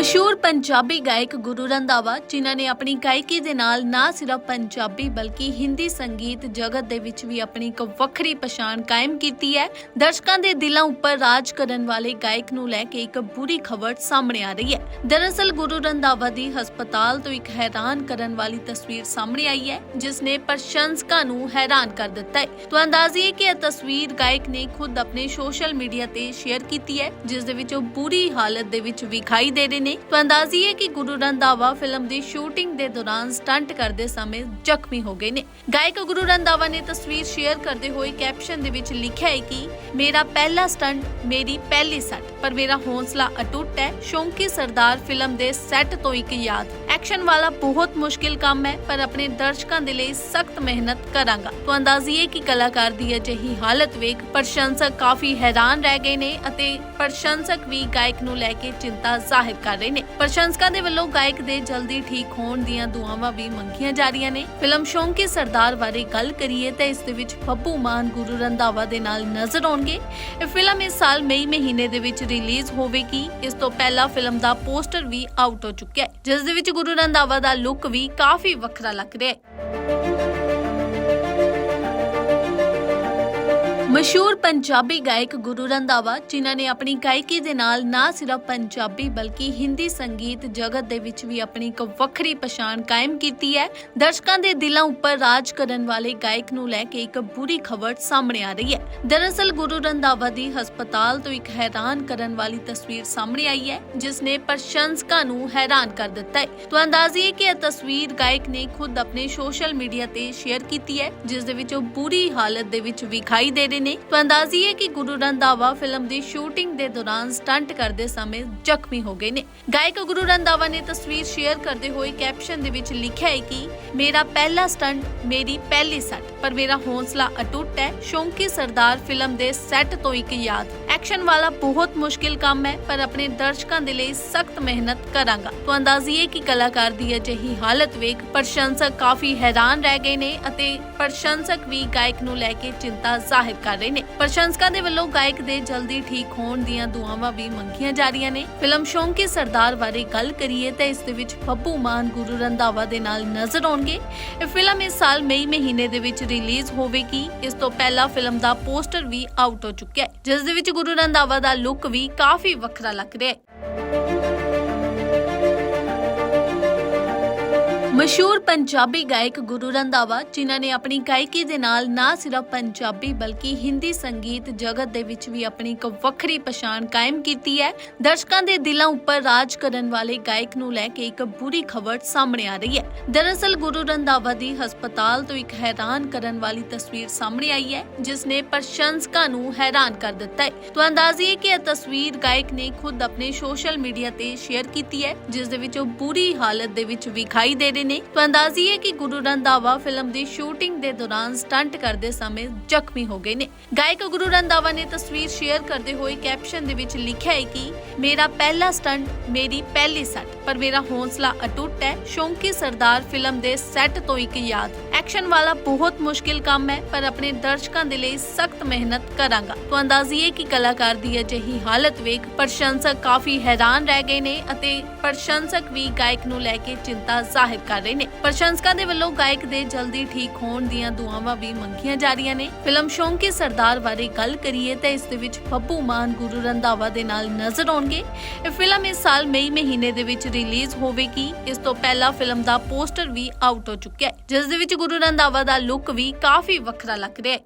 ਮਸ਼ਹੂਰ ਪੰਜਾਬੀ ਗਾਇਕ ਗੁਰੂ ਰੰਧਾਵਾ, ਜਿਨ੍ਹਾਂ ਨੇ ਆਪਣੀ ਗਾਇਕੀ ਦੇ ਨਾਲ ਨਾ ਸਿਰਫ ਪੰਜਾਬੀ ਬਲਕਿ ਹਿੰਦੀ ਸੰਗੀਤ ਜਗਤ ਦੇ ਵਿੱਚ ਵੀ ਆਪਣੀ ਇੱਕ ਵੱਖਰੀ ਪਛਾਣ ਕਾਇਮ ਕੀਤੀ ਹੈ। ਦਰਸ਼ਕਾਂ ਦੇ ਦਿਲਾਂ ਉੱਪਰ ਰਾਜ ਕਰਨ ਵਾਲੇ ਗਾਇਕ ਨੂੰ ਲੈ ਕੇ ਇੱਕ ਬੁਰੀ ਖਬਰ ਸਾਹਮਣੇ ਆ ਰਹੀ ਹੈ। ਦਰਅਸਲ ਗੁਰੂ ਰੰਧਾਵਾ ਦੀ ਹਸਪਤਾਲ ਤੋਂ ਇੱਕ ਹੈਰਾਨ ਕਰਨ ਵਾਲੀ ਤਸਵੀਰ ਸਾਹਮਣੇ ਆਈ ਹੈ, ਜਿਸ ਨੇ ਪ੍ਰਸ਼ੰਸਕਾਂ ਨੂੰ ਹੈਰਾਨ ਕਰ ਦਿੱਤਾ ਹੈ। ਤੋਂ ਅੰਦਾਜ਼ੀਏ ਕਿ ਇਹ ਤਸਵੀਰ ਗਾਇਕ ਨੇ ਖੁਦ ਆਪਣੇ ਸੋਸ਼ਲ ਮੀਡੀਆ ਤੇ ਸ਼ੇਅਰ ਕੀਤੀ ਹੈ, ਜਿਸ ਦੇ ਵਿੱਚ ਉਹ ਬੁਰੀ ਹਾਲਤ ਦੇ ਵਿੱਚ ਵਿਖਾਈ ਦੇ ਰਹੇ ਨੇ। ਤੋਂ ਹੈ ਕਿ ਗੁਰੂ ਰੰਧਾਵਾ ਫਿਲਮ ਦੀ ਸ਼ੂਟਿੰਗ ਦੇ ਦੌਰਾਨ ਸਟੰਟ ਕਰਦੇ ਸਮੇਂ ਜ਼ਖਮੀ ਹੋ ਗਏ ਨੇ। ਗਾਇਕ ਗੁਰੂ ਰੰਧਾਵਾ ਨੇ ਤਸਵੀਰ ਸ਼ੇਅਰ ਕਰਦੇ ਹੋਏ ਕੈਪਸ਼ਨ ਦੇ ਵਿੱਚ ਲਿਖਿਆ ਹੈ ਕਿ, ਮੇਰਾ ਪਹਿਲਾ ਸਟੰਟ, ਮੇਰੀ ਪਹਿਲੀ ਸੱਟ, ਪਰ ਮੇਰਾ ਹੌਸਲਾ ਅਟੁੱਟ ਹੈ। ਸ਼ੌਂਕੀ ਸਰਦਾਰ ਫਿਲਮ ਦੇ ਸੈੱਟ ਤੋਂ ਇੱਕ ਯਾਦ। ਐਕਸ਼ਨ ਵਾਲਾ ਬਹੁਤ ਮੁਸ਼ਕਿਲ ਕੰਮ ਹੈ, ਪਰ ਆਪਣੇ ਦਰਸ਼ਕਾਂ ਦੇ ਲਈ ਸਖਤ ਮਿਹਨਤ ਕਰਾਂਗਾ। ਤੋਂ ਅੰਦਾਜ਼ੀਏ ਕਿ ਕਲਾਕਾਰ ਦੀ ਅਜਿਹੀ ਹਾਲਤ ਵੇਖ ਪ੍ਰਸ਼ੰਸਕ ਕਾਫੀ ਹੈਰਾਨ ਰਹਿ ਗਏ ਨੇ ਅਤੇ ਪ੍ਰਸ਼ੰਸਕ ਵੀ ਗਾਇਕ ਨੂੰ ਲੈ ਕੇ ਚਿੰਤਾ ਜ਼ਾਹਿਰ ਕਰ ਰਹੇ ਨੇ। ਪ੍ਰਸ਼ੰਸਕਾਂ ਦੇ ਵੱਲੋਂ ਗਾਇਕ ਦੇ ਜਲਦੀ ਠੀਕ ਹੋਣ ਦੀਆਂ ਦੁਆਵਾਂ ਵੀ ਮੰਗੀਆਂ ਜਾ ਰਹੀਆਂ ਨੇ। ਫਿਲਮ ਸ਼ੌਂਕੀ ਸਰਦਾਰ ਬਾਰੇ ਗੱਲ ਕਰੀਏ ਤਾਂ ਇਸ ਦੇ ਵਿੱਚ ਬੱਬੂ ਮਾਨ, ਗੁਰੂ ਰੰਧਾਵਾ ਦੇ ਨਾਲ ਨਜ਼ਰ ਆਉਣਗੇ। ਇਹ ਫਿਲਮ ਇਸ ਸਾਲ ਮਈ ਮਹੀਨੇ ਦੇ ਵਿੱਚ ਰਿਲੀਜ਼ ਹੋਵੇਗੀ। ਇਸ ਤੋਂ ਪਹਿਲਾਂ ਫਿਲਮ ਦਾ ਪੋਸਟਰ ਵੀ ਆਊਟ ਹੋ ਚੁੱਕਿਆ ਹੈ, ਜਿਸ ਦੇ ਵਿੱਚ ਗੁਰੂ ਰੰਧਾਵਾ ਦਾ ਲੁੱਕ ਵੀ ਕਾਫੀ ਵੱਖਰਾ ਲੱਗ ਰਿਹਾ ਹੈ। ਮਸ਼ਹੂਰ ਪੰਜਾਬੀ ਗਾਇਕ ਗੁਰੂ ਰੰਧਾਵਾ, ਜਿਨ੍ਹਾਂ ਨੇ ਆਪਣੀ ਗਾਇਕੀ ਦੇ ਨਾਲ ਨਾ ਸਿਰਫ ਪੰਜਾਬੀ ਬਲਕਿ ਹਿੰਦੀ ਸੰਗੀਤ ਜਗਤ ਦੇ ਵਿੱਚ ਵੀ ਆਪਣੀ ਇੱਕ ਵੱਖਰੀ ਪਛਾਣ ਕਾਇਮ ਕੀਤੀ ਹੈ। ਦਰਸ਼ਕਾਂ ਦੇ ਦਿਲਾਂ ਉੱਪਰ ਰਾਜ ਕਰਨ ਵਾਲੇ ਗਾਇਕ ਨੂੰ ਲੈ ਕੇ ਇੱਕ ਬੁਰੀ ਖਬਰ ਸਾਹਮਣੇ ਆ ਰਹੀ ਹੈ। ਦਰਅਸਲ ਗੁਰੂ ਰੰਧਾਵਾ ਦੀ ਹਸਪਤਾਲ ਤੋਂ ਇੱਕ ਹੈਰਾਨ ਕਰਨ ਵਾਲੀ ਤਸਵੀਰ ਸਾਹਮਣੇ ਆਈ ਹੈ, ਜਿਸ ਨੇ ਪ੍ਰਸ਼ੰਸਕਾਂ ਨੂੰ ਹੈਰਾਨ ਕਰ ਦਿੱਤਾ ਹੈ। ਤੋਂ ਅੰਦਾਜ਼ੀਏ ਕਿ ਇਹ ਤਸਵੀਰ ਗਾਇਕ ਨੇ ਖੁਦ ਆਪਣੇ ਸੋਸ਼ਲ ਮੀਡੀਆ ਤੇ ਸ਼ੇਅਰ ਕੀਤੀ ਹੈ, ਜਿਸ ਦੇ ਵਿੱਚ ਉਹ ਬੁਰੀ ਹਾਲਤ ਦੇ ਵਿੱਚ ਵਿਖਾਈ ਦੇ ਰਹੇ ਨੇ ਤੋਂ ਅੰਦਾਜ਼ੀਏ ਕਿ ਗੁਰੂ ਰੰਧਾਵਾ ਫਿਲਮ ਦੀ ਸ਼ੂਟਿੰਗ ਦੇ ਦੌਰਾਨ ਸਟੰਟ ਕਰਦੇ ਸਮੇਂ ਜ਼ਖਮੀ ਹੋ ਗਏ ਨੇ। ਗਾਇਕ ਗੁਰੂ ਰੰਧਾਵਾ ਨੇ ਤਸਵੀਰ ਸ਼ੇਅਰ ਕਰਦੇ ਹੋਏ ਕੈਪਸ਼ਨ ਦੇ ਵਿੱਚ ਲਿਖਿਆ ਹੈ ਕਿ, ਮੇਰਾ ਪਹਿਲਾ ਸਟੰਟ, ਮੇਰੀ ਪਹਿਲੀ ਸੱਟ, ਪਰ ਮੇਰਾ ਹੌਸਲਾ ਅਟੁੱਟ ਹੈ। ਸ਼ੌਂਕੀ ਸਰਦਾਰ ਫਿਲਮ ਦੇ ਸੈੱਟ ਤੋਂ ਇੱਕ ਯਾਦ ਐਕਸ਼ਨ ਵਾਲਾ ਬਹੁਤ ਮੁਸ਼ਕਿਲ ਕੰਮ ਹੈ, ਪਰ ਆਪਣੇ ਦਰਸ਼ਕਾਂ ਦੇ ਲਈ ਸਖਤ ਮਿਹਨਤ ਕਰਾਂਗਾ। ਤੋਂ ਅੰਦਾਜ਼ੀਏ ਕਿ ਕਲਾਕਾਰ ਦੀ ਅਜਿਹੀ ਹਾਲਤ ਵੇਖ ਪ੍ਰਸ਼ੰਸਕ ਕਾਫੀ ਹੈਰਾਨ ਰਹਿ ਗਏ ਨੇ ਅਤੇ ਪ੍ਰਸ਼ੰਸਕ ਵੀ ਗਾਇਕ ਨੂੰ ਲੈ ਕੇ ਚਿੰਤਾ ਜ਼ਾਹਿਰ ਕਰ ਰਹੇ ਨੇ। ਪ੍ਰਸ਼ੰਸਕਾਂ ਦੇ ਵੱਲੋਂ ਗਾਇਕ ਦੇ ਜਲਦੀ ਠੀਕ ਹੋਣ ਦੀਆਂ ਦੁਆਵਾਂ ਵੀ ਮੰਗੀਆਂ ਜਾ ਰਹੀਆਂ ਨੇ। ਫਿਲਮ ਸ਼ੌਂਕੀ ਸਰਦਾਰ ਬਾਰੇ ਗੱਲ ਕਰੀਏ ਤਾਂ ਇਸ ਦੇ ਵਿੱਚ ਬੱਬੂ ਮਾਨ, ਗੁਰੂ ਰੰਧਾਵਾ ਦੇ ਨਾਲ ਨਜ਼ਰ ਆਉਣਗੇ। ਇਹ ਫਿਲਮ ਇਸ ਸਾਲ ਮਈ ਮਹੀਨੇ ਦੇ ਵਿੱਚ ਰਿਲੀਜ਼ ਹੋਵੇਗੀ। ਇਸ ਤੋਂ ਪਹਿਲਾਂ ਫਿਲਮ ਦਾ ਪੋਸਟਰ ਵੀ ਆਊਟ ਹੋ ਚੁੱਕਿਆ ਹੈ। ਜਿਸ ਦੇ ਵਿੱਚ ਗੁਰੂ ਰੰਧਾਵਾ ਦਾ ਲੁੱਕ ਵੀ ਕਾਫੀ ਵੱਖਰਾ ਲੱਗ ਰਿਹਾ ਹੈ ਮਸ਼ਹੂਰ ਪੰਜਾਬੀ ਗਾਇਕ ਗੁਰੂ ਰੰਧਾਵਾ, ਜਿਨ੍ਹਾਂ ਨੇ ਆਪਣੀ ਗਾਇਕੀ ਦੇ ਨਾਲ ਨਾ ਸਿਰਫ ਪੰਜਾਬੀ ਬਲਕਿ ਹਿੰਦੀ ਸੰਗੀਤ ਜਗਤ ਦੇ ਵਿੱਚ ਵੀ ਆਪਣੀ ਇੱਕ ਵੱਖਰੀ ਪਛਾਣ ਕਾਇਮ ਕੀਤੀ ਹੈ। ਦਰਸ਼ਕਾਂ ਦੇ ਦਿਲਾਂ ਉੱਪਰ ਰਾਜ ਕਰਨ ਵਾਲੇ ਗਾਇਕ ਨੂੰ ਲੈ ਕੇ ਇੱਕ ਬੁਰੀ ਖਬਰ ਸਾਹਮਣੇ ਆ ਰਹੀ ਹੈ। ਦਰਅਸਲ ਗੁਰੂ ਰੰਧਾਵਾ ਦੀ ਹਸਪਤਾਲ ਤੋਂ ਇੱਕ ਹੈਰਾਨ ਕਰਨ ਵਾਲੀ ਤਸਵੀਰ ਸਾਹਮਣੇ ਆਈ ਹੈ, ਜਿਸ ਨੇ ਪ੍ਰਸ਼ੰਸਕਾਂ ਨੂੰ ਹੈਰਾਨ ਕਰ ਦਿੱਤਾ ਹੈ। ਤੋਂ ਅੰਦਾਜ਼ੀਏ ਕਿ ਇਹ ਤਸਵੀਰ ਗਾਇਕ ਨੇ ਖੁਦ ਆਪਣੇ ਸੋਸ਼ਲ ਮੀਡੀਆ ਤੇ ਸ਼ੇਅਰ ਕੀਤੀ ਹੈ, ਜਿਸ ਦੇ ਵਿੱਚ ਉਹ ਬੁਰੀ ਹਾਲਤ ਦੇ ਵਿੱਚ ਵਿਖਾਈ ਦੇ ਰਹੇ ਨੇ ਤੋਂ ਅੰਦਾਜ਼ੀਏ ਕਿ ਗੁਰੂ ਰੰਧਾਵਾ ਫਿਲਮ ਦੀ ਸ਼ੂਟਿੰਗ ਦੇ ਦੌਰਾਨ ਸਟੰਟ ਕਰਦੇ ਸਮੇਂ ਜ਼ਖਮੀ ਹੋ ਗਏ ਨੇ। ਗਾਇਕ ਗੁਰੂ ਰੰਧਾਵਾ ਨੇ ਤਸਵੀਰ ਸ਼ੇਅਰ ਕਰਦੇ ਹੋਏ ਕੈਪਸ਼ਨ ਦੇ ਵਿੱਚ ਲਿਖਿਆ ਹੈ ਕਿ, ਮੇਰਾ ਪਹਿਲਾ ਸਟੰਟ, ਮੇਰੀ ਪਹਿਲੀ ਸੱਟ। ਪਰ ਮੇਰਾ ਹੌਸਲਾ ਅਟੁੱਟ ਹੈ। ਸ਼ੌਂਕੀ ਸਰਦਾਰ ਫਿਲਮ ਦੇ ਸੈੱਟ ਤੋਂ ਇੱਕ ਯਾਦ। ਐਕਸ਼ਨ ਵਾਲਾ ਬਹੁਤ ਮੁਸ਼ਕਿਲ ਕੰਮ ਹੈ, ਪਰ ਆਪਣੇ ਦਰਸ਼ਕਾਂ ਦੇ ਲਈ ਸਖਤ ਮਿਹਨਤ ਕਰਾਂਗਾ। ਤੋਂ ਅੰਦਾਜ਼ੀਏ ਕਿ ਕਲਾਕਾਰ ਦੀ ਅਜਿਹੀ ਹਾਲਤ ਵੇਖ ਪ੍ਰਸ਼ੰਸਕ ਕਾਫੀ ਹੈਰਾਨ ਰਹਿ ਗਏ ਨੇ ਅਤੇ ਪ੍ਰਸ਼ੰਸਕ ਵੀ ਗਾਇਕ ਨੂੰ ਲੈ ਕੇ ਚਿੰਤਾ ਜ਼ਾਹਿਰ ਕਰ ਰਹੇ ਨੇ। ਪ੍ਰਸ਼ੰਸਕਾਂ ਦੇ ਵੱਲੋਂ ਗਾਇਕ ਦੇ ਜਲਦੀ ਠੀਕ ਹੋਣ ਦੀਆਂ ਦੁਆਵਾਂ ਵੀ ਮੰਗੀਆਂ ਜਾ ਰਹੀਆਂ ਨੇ। ਫਿਲਮ ਸ਼ੌਂਕੀ ਸਰਦਾਰ ਬਾਰੇ ਗੱਲ ਕਰੀਏ ਤਾਂ ਇਸ ਦੇ ਵਿੱਚ ਬੱਬੂ ਮਾਨ, ਗੁਰੂ ਰੰਧਾਵਾ ਦੇ ਨਾਲ ਨਜ਼ਰ ਆਉਣਗੇ। ਇਹ ਫਿਲਮ ਇਸ ਸਾਲ ਮਈ ਮਹੀਨੇ ਦੇ ਵਿੱਚ ਰਿਲੀਜ਼ ਹੋਵੇਗੀ। ਇਸ ਤੋਂ ਪਹਿਲਾਂ ਫਿਲਮ ਦਾ ਪੋਸਟਰ ਵੀ ਆਊਟ ਹੋ ਚੁੱਕਿਆ ਹੈ। ਜਿਸ ਦੇ ਵਿੱਚ ਗੁਰੂ ਰੰਧਾਵਾ ਦਾ ਲੁੱਕ ਵੀ ਕਾਫੀ ਵੱਖਰਾ ਲੱਗ ਰਿਹਾ ਹੈ।